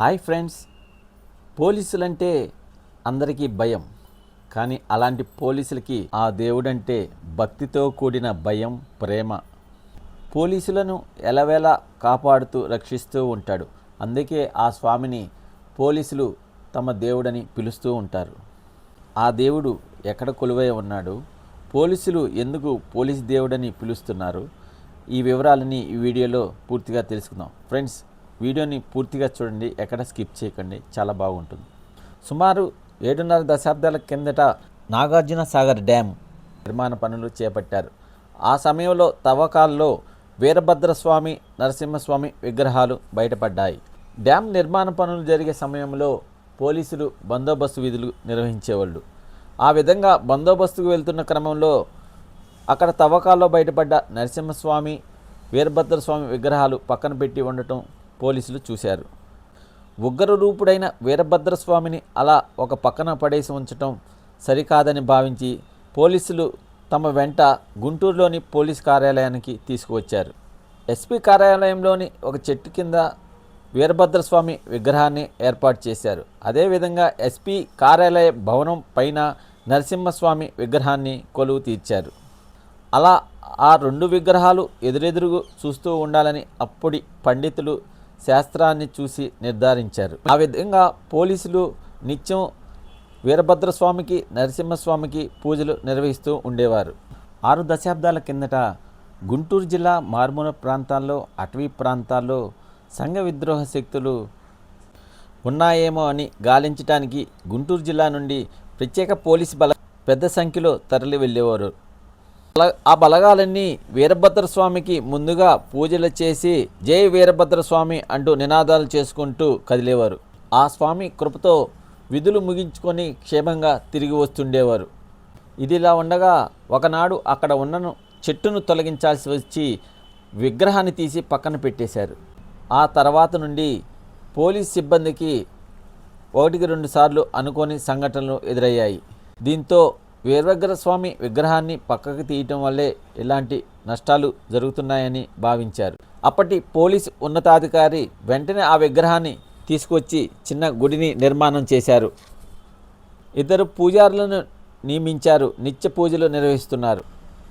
Hi friends. పోలీసులంటే అందరికీ భయం. కానీ అలాంటి పోలీసులకి ఆ దేవుడంటే భక్తితో కూడిన భయం ప్రేమ. పోలీసులను ఎలవేలా కాపాడుతూ రక్షిస్తూ ఉంటాడు. అందుకే ఆ స్వామిని పోలీసులు తమ దేవుడని పిలుస్తూ ఉంటారు. ఆ దేవుడు ఎక్కడ కొలువై ఉన్నాడు? పోలీసులు ఎందుకు పోలీస్ దేవుడని పిలుస్తున్నారు? ఈ వివరాలని ఈ వీడియోలో పూర్తిగా తెలుసుకుందాం. ఫ్రెండ్స్ వీడియోని పూర్తిగా చూడండి ఎక్కడ స్కిప్ చేయకండి చాలా బాగుంటుంది. సుమారు ఏడున్నర దశాబ్దాల కిందట నాగార్జున సాగర్ డ్యామ్ నిర్మాణ పనులు చేపట్టారు. ఆ సమయంలో తవ్వకాల్లో వీరభద్రస్వామి నరసింహస్వామి విగ్రహాలు బయటపడ్డాయి. డ్యామ్ నిర్మాణ పనులు జరిగే సమయంలో పోలీసులు బందోబస్తు విధులు నిర్వహించేవాళ్ళు. ఆ విధంగా బందోబస్తుకు వెళ్తున్న క్రమంలో అక్కడ తవ్వకాల్లో బయటపడ్డ నరసింహస్వామి వీరభద్రస్వామి విగ్రహాలు పక్కన పెట్టి ఉండటం పోలీసులు చూశారు. ఉగ్ర రూపుడైన వీరభద్రస్వామిని అలా ఒక పక్కన పడేసి ఉంచటం సరికాదని భావించి పోలీసులు తమ వెంట గుంటూరులోని పోలీస్ కార్యాలయానికి తీసుకువచ్చారు. ఎస్పీ కార్యాలయంలోని ఒక చెట్టు కింద వీరభద్రస్వామి విగ్రహాన్ని ఏర్పాటు చేశారు. అదేవిధంగా ఎస్పీ కార్యాలయ భవనం పైన నరసింహస్వామి విగ్రహాన్ని కొలువు తీర్చారు. అలా ఆ రెండు విగ్రహాలు ఎదురెదురుగు చూస్తూ ఉండాలని అప్పటి పండితులు శాస్త్రాన్ని చూసి నిర్ధారించారు. ఆ విధంగా పోలీసులు నిత్యం వీరభద్రస్వామికి నరసింహస్వామికి పూజలు నిర్వహిస్తూ ఉండేవారు. ఆరు దశాబ్దాల కిందట గుంటూరు జిల్లా మారుమూల ప్రాంతాల్లో అటవీ ప్రాంతాల్లో సంఘ విద్రోహ శక్తులు ఉన్నాయేమో అని గాలించటానికి గుంటూరు జిల్లా నుండి ప్రత్యేక పోలీసు బల పెద్ద సంఖ్యలో తరలి వెళ్ళేవారు ఆ బలగాలన్నీ వీరభద్ర స్వామికి ముందుగా పూజలు చేసి జై వీరభద్ర స్వామి అంటూ నినాదాలు చేసుకుంటూ కదిలేవారు. ఆ స్వామి కృపతో విధులు ముగించుకొని క్షేమంగా తిరిగి వస్తుండేవారు. ఇదిలా ఉండగా ఒకనాడు అక్కడ ఉన్నను చెట్టును తొలగించాల్సి వచ్చి విగ్రహాన్ని తీసి పక్కన పెట్టేశారు. ఆ తర్వాత నుండి పోలీస్ సిబ్బందికి ఒకటికి రెండు సార్లు అనుకోని సంఘటనలు ఎదురయ్యాయి. దీంతో వీరభద్ర స్వామి విగ్రహాన్ని పక్కకు తీయటం వల్లే ఇలాంటి నష్టాలు జరుగుతున్నాయని భావించారు. అప్పటి పోలీస్ ఉన్నతాధికారి వెంటనే ఆ విగ్రహాన్ని తీసుకొచ్చి చిన్న గుడిని నిర్మాణం చేశారు. ఇద్దరు పూజారులను నియమించారు నిత్య పూజలు నిర్వహిస్తున్నారు.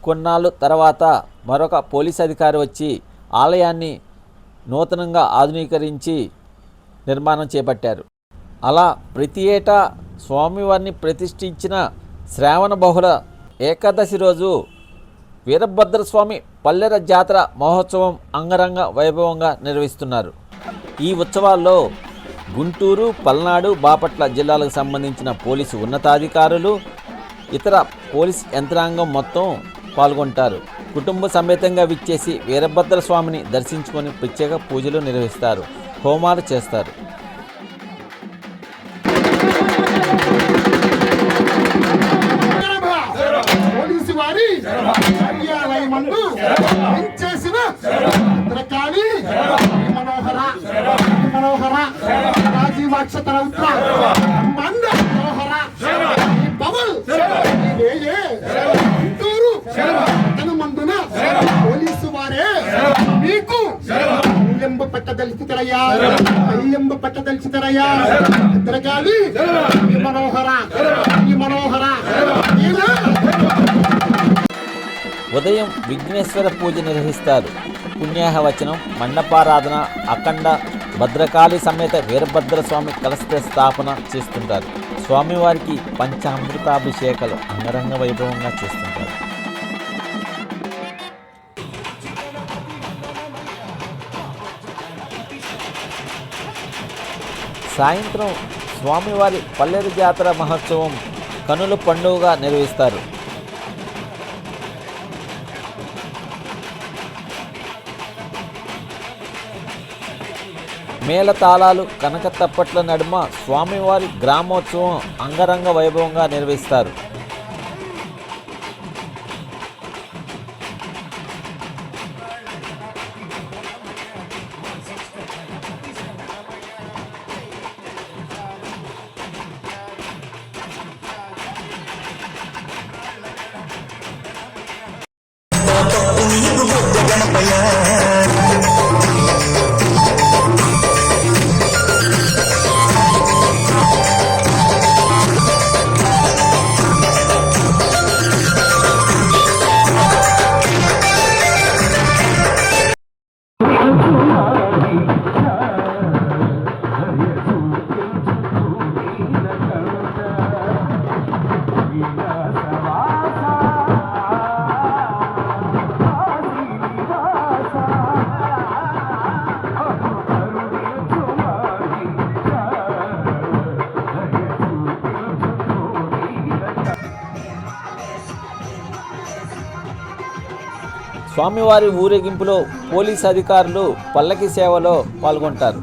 కొన్నాళ్ళు తర్వాత మరొక పోలీస్ అధికారి వచ్చి ఆలయాన్ని నూతనంగా ఆధునీకరించి నిర్మాణం చేపట్టారు. అలా ప్రతి ఏటా స్వామివారిని ప్రతిష్ఠించిన శ్రావణ బహుళ ఏకాదశి రోజు వీరభద్రస్వామి పల్లెర జాతర మహోత్సవం అంగరంగ వైభవంగా నిర్వహిస్తున్నారు. ఈ ఉత్సవాల్లో గుంటూరు పల్నాడు బాపట్ల జిల్లాలకు సంబంధించిన పోలీసు ఉన్నతాధికారులు ఇతర పోలీస్ యంత్రాంగం మొత్తం పాల్గొంటారు. కుటుంబ సమేతంగా విచ్చేసి వీరభద్ర స్వామిని దర్శించుకొని ప్రత్యేక పూజలు నిర్వహిస్తారు హోమాలు చేస్తారు. కార్యాలయమందు చేసిన భద్రకాళి మనోహర మనోహర రాజీవాక్షతర ఉత్తర మంద మనోహర పవల్ గుంటూరు అతను మందున పోలీసు వారే మీకు అయ్యంబ పట్ట పట్టదలిచితరయ్యా అయ్యంబ పట్ట పట్టదలిచితరయ్యా భద్రకాళి మనోహర ఈ మనోహర ఉదయం విఘ్నేశ్వర పూజ నిర్వహిస్తారు. పుణ్యాహవచనం మండపారాధన అఖండ భద్రకాళి సమేత వీరభద్ర స్వామి కలశ స్థాపన చేస్తుంటారు. స్వామివారికి పంచామృతాభిషేకాలు అంగరంగ వైభవంగా చేస్తుంటారు. సాయంత్రం స్వామివారి పల్లెరు జాతర మహోత్సవం కనుల పండుగగా నిర్వహిస్తారు. మేళతాళాలు కనక తప్పట్ల నడుమ స్వామివారి గ్రామోత్సవం అంగరంగ వైభవంగా నిర్వహిస్తారు. స్వామివారి ఊరేగింపులో పోలీస్ అధికారులు పల్లకి సేవలో పాల్గొంటారు.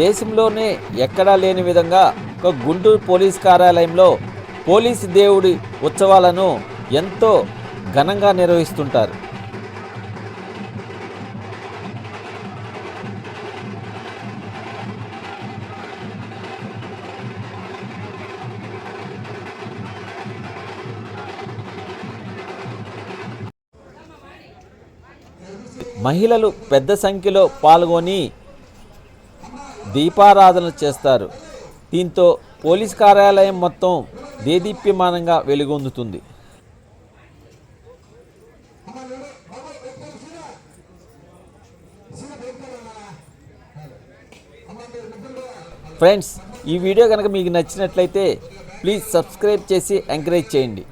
దేశంలోనే ఎక్కడా లేని విధంగా ఒక గుంటూరు పోలీస్ కార్యాలయంలో పోలీసు దేవుడి ఉత్సవాలను ఎంతో ఘనంగా నిర్వహిస్తుంటారు. మహిళలు పెద్ద సంఖ్యలో పాల్గొని దీపారాధన చేస్తారు. దీంతో పోలీస్ కార్యాలయం మొత్తం దేదీప్యమానంగా వెలుగొందుతుంది. ఫ్రెండ్స్ ఈ వీడియో కనుక మీకు నచ్చినట్లయితే ప్లీజ్ సబ్స్క్రైబ్ చేసి ఎంకరేజ్ చేయండి.